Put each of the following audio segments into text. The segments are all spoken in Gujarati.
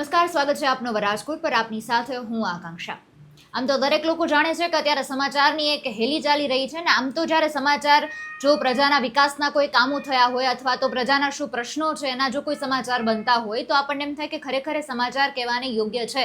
નમસ્કાર, સ્વાગત છે આપનો વરાજકોટ પર. આપની સાથે હું આકાંક્ષા. આમ તો દરેક લોકો જાણે છે કે અત્યારે સમાચારની એક હેલી ચાલી રહી છે ને આમ તો જ્યારે સમાચાર જો પ્રજાના વિકાસના કોઈ કામો થયા હોય અથવા તો પ્રજાના શું પ્રશ્નો છે એના જો કોઈ સમાચાર બનતા હોય, તો આપણને એમ થાય કે ખરેખર સમાચાર કહેવાને યોગ્ય છે.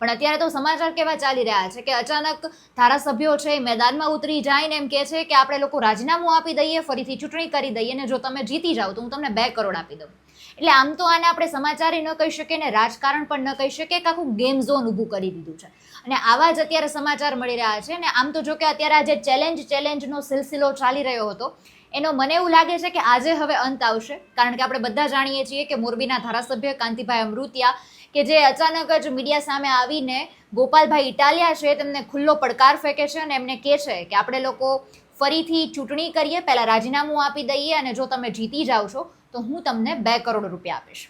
પણ અત્યારે તો સમાચાર કેવા ચાલી રહ્યા છે કે અચાનક ધારાસભ્યો છે મેદાનમાં ઉતરી જાય ને એમ કહે છે કે આપણે લોકો રાજીનામું આપી દઈએ, ફરીથી ચૂંટણી કરી દઈએ ને જો તમે જીતી જાઓ તો હું તમને બે કરોડ આપી દઉં. એટલે આમ તો આને આપણે સમાચાર ન કહી શકીએ ને રાજકારણ પણ ન કહી શકીએ કે આખું ગેમ ઝોન ઊભું કરી દીધું છે. અને આવા જ અત્યારે સમાચાર મળી રહ્યા છે ને આમ તો જો કે અત્યારે આ જે ચેલેન્જ ચેલેન્જનો સિલસિલો ચાલી રહ્યો હતો, એનો મને એવું લાગે છે કે આજે હવે અંત આવશે. કારણ કે આપણે બધા જાણીએ છીએ કે મોરબીના ધારાસભ્ય કાંતિભાઈ અમૃતિયા કે જે અચાનક જ મીડિયા સામે આવીને ગોપાલભાઈ ઇટાલિયા છે, તેમને ખુલ્લો પડકાર ફેંકે છે અને એમને કહે છે કે આપણે લોકો ફરીથી ચૂંટણી કરીએ, પહેલાં રાજીનામું આપી દઈએ અને જો તમે જીતી જાઓ છો તો હું તમને બે કરોડ રૂપિયા આપીશ.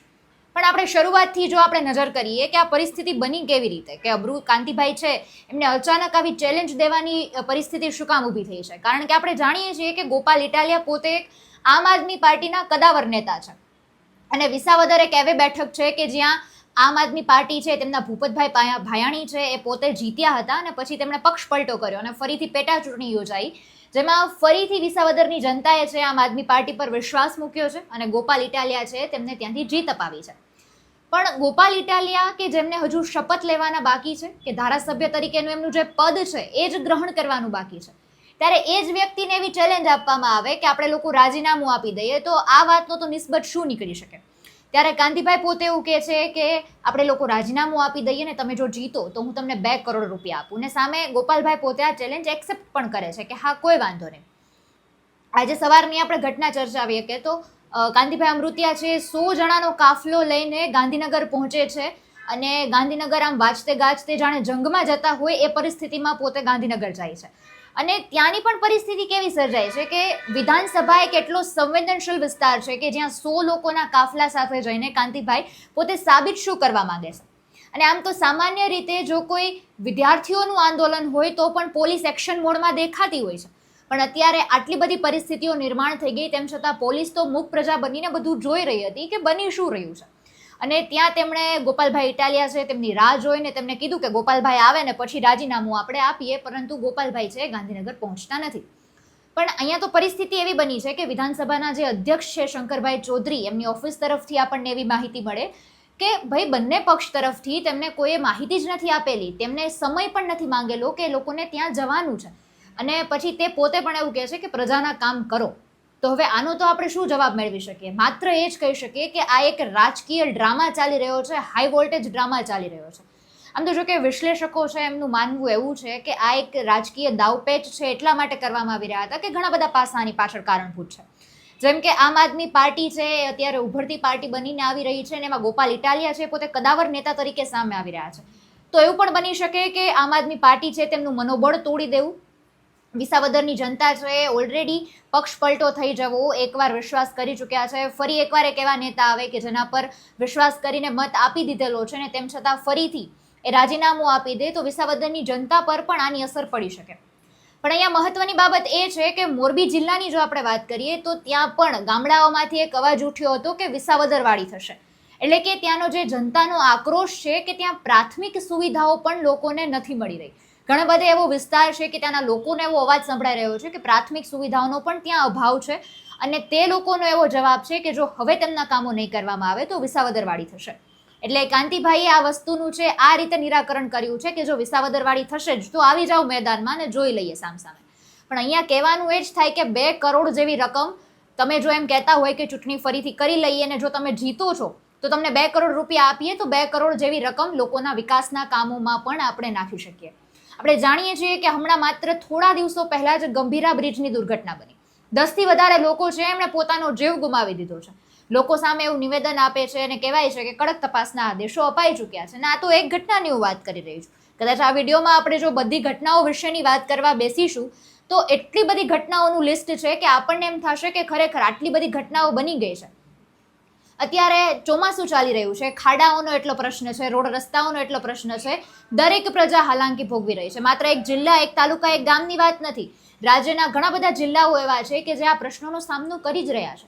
પણ આપણે શરૂઆતથી જો આપણે નજર કરીએ કે આ પરિસ્થિતિ બની કેવી રીતે? કે અબ્રુ કાંતિભાઈ છે, એમને અચાનક આવી ચેલેન્જ દેવાની પરિસ્થિતિ શું કામ ઊભી થઈ છે? કારણ કે આપણે જાણીએ છીએ કે ગોપાલ ઇટાલિયા પોતે એક આમ આદમી પાર્ટીના કદાવર નેતા છે. અને વિસાવદર એક એવી બેઠક છે કે જ્યાં આમ આદમી પાર્ટી છે, તેમના ભૂપતભાઈ ભાયાણી છે, એ પોતે જીત્યા હતા અને પછી તેમણે પક્ષ પલટો કર્યો અને ફરીથી પેટા ચૂંટણી યોજાઈ. જેમાં ફરીથી વિસાવદરની જનતાએ છે આમ આદમી પાર્ટી પર વિશ્વાસ મૂક્યો છે અને ગોપાલ ઇટાલિયા છે તેમને ત્યાંથી જીત અપાવી છે. પણ ગોપાલ ઇટાલિયા કે જેમને હજુ શપથ લેવાના બાકી છે, કે ધારાસભ્ય તરીકેનું એમનું જે પદ છે, એ જ ગ્રહણ કરવાનું બાકી છે. ત્યારે એ જ વ્યક્તિને એવી ચેલેન્જ આપવામાં આવે કે આપણે લોકો રાજીનામું આપી દઈએ તો આ વાતનો તો નિસ્બત શું નીકળી શકે? ત્યારે કાંતિભાઈ પોતે એવું કહે છે કે આપણે લોકો રાજીનામું આપી દઈએ ને તમે જો જીતો, તો હું તમને બે કરોડ રૂપિયા આપું. ને સામે ગોપાલભાઈ પોતે આ ચેલેન્જ એક્સેપ્ટ પણ કરે છે કે હા, કોઈ વાંધો નહીં. આજે સવારની આપણે ઘટના ચર્ચાવીએ કે તો ગાંધીભાઈ કાંતિભાઈ અમૃતિયા છે, સો જણાનો કાફલો લઈને ગાંધીનગર પહોંચે છે અને ગાંધીનગર આમ વાંચતે ગાજતે જાણે જંગમાં જતા હોય એ પરિસ્થિતિમાં પોતે ગાંધીનગર જાય છે. અને ત્યાંની પણ પરિસ્થિતિ કેવી સર્જાય છે કે વિધાનસભા એક એટલો સંવેદનશીલ વિસ્તાર છે કે જ્યાં સો લોકોના કાફલા સાથે જઈને કાંતિભાઈ પોતે સાબિત શું કરવા માંગે છે? અને આમ તો સામાન્ય રીતે જો કોઈ વિદ્યાર્થીઓનું આંદોલન હોય તો પણ પોલીસ એક્શન મોડમાં દેખાતી હોય છે. પણ અત્યારે આટલી બધી પરિસ્થિતિઓ નિર્માણ થઈ ગઈ, તેમ છતાં પોલીસ તો મુખ પ્રજા બનીને બધું જોઈ રહી હતી કે બની શું રહ્યું છે? અને ત્યાં તેમણે ગોપાલભાઈ ઇટાલિયા છે, તેમની રાહ જોઈને તેમને કીધું કે ગોપાલભાઈ આવે ને પછી રાજીનામું આપણે આપીએ, પરંતુ ગોપાલભાઈ છે, ગાંધીનગર પહોંચતા નથી. પણ અહીંયા તો પરિસ્થિતિ એવી બની છે કે વિધાનસભાના જે અધ્યક્ષ છે, શંકરભાઈ ચૌધરી, એમની ઓફિસ તરફથી આપણને એવી માહિતી મળે કે ભાઈ, બંને પક્ષ તરફથી તેમને કોઈએ માહિતી જ નથી આપેલી. તેમને સમય પણ નથી માંગેલો કે લોકોને ત્યાં જવાનું છે. અને પછી તે પોતે પણ એવું કહે છે કે પ્રજાના કામ કરો. તો હવે આનો તો આપણે શું જવાબ મેળવી શકીએ? માત્ર એ જ કહી શકીએ કે આ એક રાજકીય ડ્રામા ચાલી રહ્યો છે હાઈ વોલ્ટેજ ડ્રામા ચાલી રહ્યો છે. આમ તો જો કે વિશ્લેષકો છે, એમનું માનવું એવું છે કે આ એક રાજકીય દાવપેચ છે એટલા માટે કરવામાં આવી રહ્યા હતા કે ઘણા બધા પાસાની પાછળ કારણભૂત છે. જેમ કે આમ આદમી પાર્ટી છે, અત્યારે ઉભરતી પાર્ટી બનીને આવી રહી છે અને એમાં ગોપાલ ઇટાલિયા છે પોતે કદાવર નેતા તરીકે સામે આવી રહ્યા છે. તો એવું પણ બની શકે કે આમ આદમી પાર્ટી છે, તેમનું મનોબળ તોડી દેવું વિસાવદરની જનતા છે ઓલરેડી પક્ષ પલટો થઈ જવો, એકવાર વિશ્વાસ કરી ચૂક્યા છે. ફરી એકવાર એક એવા નેતા આવે કે જેના પર વિશ્વાસ કરીને મત આપી દીધેલો છે ને તેમ છતાં ફરીથી એ રાજીનામું આપી દે તો વિસાવદરની જનતા પર પણ આની અસર પડી શકે. પણ અહીંયા મહત્વની બાબત એ છે કે મોરબી જિલ્લાની જો આપણે વાત કરીએ તો ત્યાં પણ ગામડાઓમાંથી એક અવાજ ઉઠ્યો હતો કે વિસાવદરવાળી થશે. એટલે કે ત્યાંનો જે જનતાનો આક્રોશ છે કે ત્યાં પ્રાથમિક સુવિધાઓ પણ લોકોને નથી મળી રહી. ઘણા બધા એવો વિસ્તાર છે કે ત્યાંના લોકોનો એવો અવાજ સંભળાઈ રહ્યો છે કે પ્રાથમિક સુવિધાઓનો પણ ત્યાં અભાવ છે અને તે લોકોનો એવો જવાબ છે કે જો હવે તેમના કામો નહીં કરવામાં આવે તો વિસાવદરવાળી થશે. એટલે કાંતિભાઈએ આ વસ્તુનું છે, આ રીતે નિરાકરણ કર્યું છે કે જો વિસાવદરવાળી થશે જ, તો આવી જાઓ મેદાનમાં ને જોઈ લઈએ સામસામે. પણ અહીંયા કહેવાનું એ જ થાય કે બે કરોડ જેવી રકમ તમે જો એમ કહેતા હોય કે ચૂંટણી ફરીથી કરી લઈએ અને જો તમે જીતો છો, તો તમને બે કરોડ રૂપિયા આપીએ તો બે કરોડ જેવી રકમ લોકોના વિકાસના કામોમાં પણ આપણે નાખી શકીએ. આપણે જાણીએ છીએ કે હમણાં માત્ર થોડા દિવસો પહેલા જ ગંભીરા બ્રિજની દુર્ઘટના બની. દસથી વધારે લોકો છે એમણે પોતાનો જીવ ગુમાવી દીધો છે. લોકો સામે એવું નિવેદન આપે છે અને કહેવાય છે કે કડક તપાસના આદેશો અપાઈ ચૂક્યા છે. અને આ તો એક ઘટનાની હું વાત કરી રહી છું. કદાચ આ વિડીયોમાં આપણે જો બધી ઘટનાઓ વિશેની વાત કરવા બેસીશું, તો એટલી બધી ઘટનાઓનું લિસ્ટ છે કે આપણને એમ થશે કે ખરેખર આટલી બધી ઘટનાઓ બની ગઈ છે. અત્યારે ચોમાસું ચાલી રહ્યું છે. ખાડાઓનો એટલો પ્રશ્ન છે, રોડ રસ્તાઓનો એટલો પ્રશ્ન છે. દરેક પ્રજા હાલાંકી ભોગવી રહી છે. માત્ર એક જિલ્લા, એક તાલુકા, એક ગામની વાત નથી. રાજ્યના ઘણા બધા જિલ્લાઓ એવા છે કે જે આ પ્રશ્નોનો સામનો કરી જ રહ્યા છે.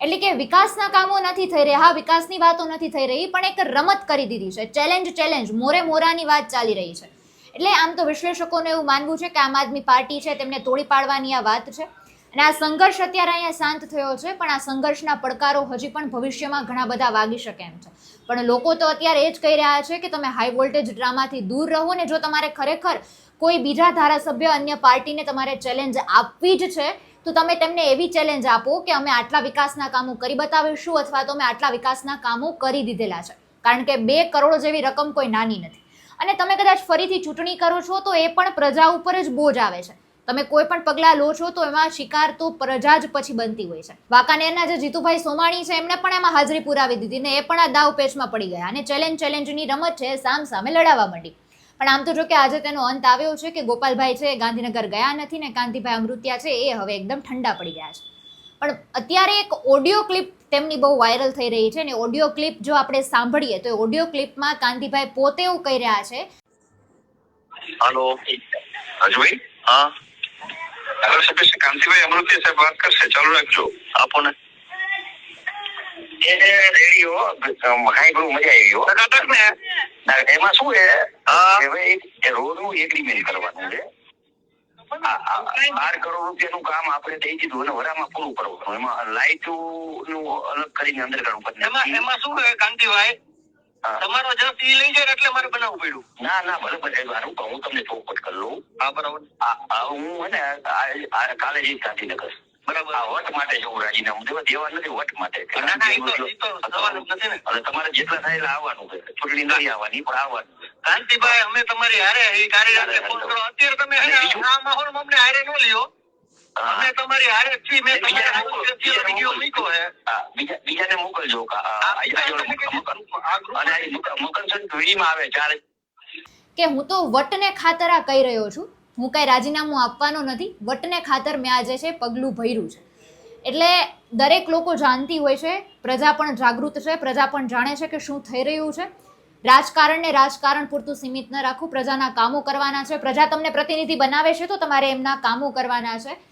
એટલે કે વિકાસના કામો નથી થઈ રહ્યા, વિકાસની વાતો નથી થઈ રહી, પણ એક રમત કરી દીધી છે. ચેલેન્જ ચેલેન્જ, મોરે મોરાની વાત ચાલી રહી છે. એટલે આમ તો વિશ્લેષકોને એવું માનવું છે કે આમ આદમી પાર્ટી છે, તેમને તોડી પાડવાની આ વાત છે. અને આ સંઘર્ષ અત્યારે અહીંયા શાંત થયો છે, પણ આ સંઘર્ષના પડકારો હજી પણ ભવિષ્યમાં ઘણા બધા વાગી શકે એમ છે. પણ લોકો તો અત્યારે એ જ કહી રહ્યા છે કે તમે હાઈ વોલ્ટેજ ડ્રામાથી દૂર રહો ને જો તમારે ખરેખર કોઈ બીજા ધારાસભ્ય અન્ય પાર્ટીને તમારે ચેલેન્જ આપવી જ છે, તો તમે તેમને એવી ચેલેન્જ આપો કે અમે આટલા વિકાસના કામો કરી બતાવીશું અથવા તો અમે આટલા વિકાસના કામો કરી દીધેલા છે. કારણ કે બે કરોડ જેવી રકમ કોઈ નાની નથી. અને તમે કદાચ ફરીથી ચૂંટણી કરો છો તો એ પણ પ્રજા ઉપર જ બોજ આવે છે. તમે કોઈ પણ પગલાં લો છો તો એમાં શિકાર તો પ્રજા જ પછી બનતી હોય છે. વાંકાનેરના જે જીતુભાઈ સોમાણી છે એમણે પણ એમાં હાજરી પુરાવી દીધી ને એ પણ આ દાવ પેચમાં પડી ગયા અને ચેલેન્જ ચેલેન્જની રમત છે સામ સામે લડાવવા માંડી. પણ આમ તો જો કે આજે તેનો અંત આવ્યો છે કે ગોપાલભાઈ છે, ગાંધીનગર ગયા નથી ને કાંતિભાઈ અમૃત્યા છે, એ હવે એકદમ ઠંડા પડી ગયા છે. પણ અત્યારે એક ઓડિયો ક્લિપ તેમની બહુ વાયરલ થઈ રહી છે ને ઓડિયો ક્લિપ જો આપણે સાંભળીએ તો ઓડિયો ક્લિપમાં કાંતિભાઈ પોતે એવું કહી રહ્યા છે હેલો રાજુભાઈ હા. ધારાસભ્ય શ્રી કાંતિભાઈ અમૃતિ સાહેબ વાત કરશે. ચાલુ રાખજો. આપો ને રેડિયો હાઈ બહુ મજા આવી હો. ટકાટક ને એમાં શું છે? હા. કે ભાઈ એગ્રીમેન્ટ કરવાનું છે. બાર કરોડ રૂપિયાનું કામ આપણે દઈ દીધું અને વરામાં પૂરું કરવાનું. એમાં લાઇટનું અલગ કરીને અંડરગ્રાઉન્ડ કરી એમાં શું છે કાંતિભાઈ. તમારો જસ ઈ લઈ જાય એટલે મારે બનાવવું પડ્યું. ના ના બરોબર સાહેબ હું હું તમને ચોખવટ કરી લઉં. હા બરાબર. હું હે ને કાલે જઈશ ગાંધીનગર. બરાબર. આ વટ માટે જવું રાજીનામું દેવા દેવા નથી વટ માટે. તમારે જેટલા થાય આવવાનું છે. ચૂંટણી નથી આવવાની પણ આવવાનું. કાંતિભાઈ અમે તમારી હારે કાર્યકરને ફોન કરો. અત્યારે તમે આ માહોલમાં અમને હારે ન લ્યો. અમે તમારી હારે છીએ મેં તમારા વીડિયો મૂક્યો છે બીજા બીજાને મોકલજો કા- આ- આ આ- આ જોડે બીજાને મકન- આ ગ્રુપ- અને આ મકન- આવે ચાર. કે હું તો વટને ખાતર આ કહી રહ્યો છું. હું કઈ રાજીનામું આપવાનો નથી. વટને ખાતર મેં આજે છે પગલું ભર્યું છે. એટલે દરેક લોકો જાણતી હોય છે પ્રજા પણ જાગૃત છે પ્રજા પણ જાણે છે કે શું થઈ રહ્યું છે. રાજકારણને રાજકારણ પૂરતું સીમિત ન રાખવું પ્રજાના કામો કરવાના છે. પ્રજા તમને પ્રતિનિધિ બનાવે છે તો તમારે એમના કામો કરવાના છે.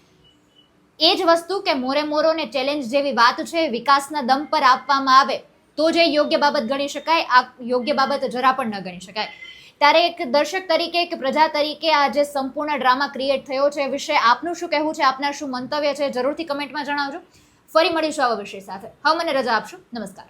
એ જ વસ્તુ કે મોરે મોરોને ચેલેન્જ જેવી વાત છે, વિકાસના દમ પર આપવામાં આવે, તો જે યોગ્ય બાબત ગણી શકાય, આ યોગ્ય બાબત જરા પણ ન ગણી શકાય. ત્યારે એક દર્શક તરીકે, એક પ્રજા તરીકે આ જે સંપૂર્ણ ડ્રામા ક્રિએટ થયો છે વિશે આપનું શું કહેવું છે, આપના શું મંતવ્ય છે, જરૂરથી કમેન્ટમાં જણાવજો. ફરી મળીશું આવા વિષય સાથે. હવે મને રજા આપશો. નમસ્કાર.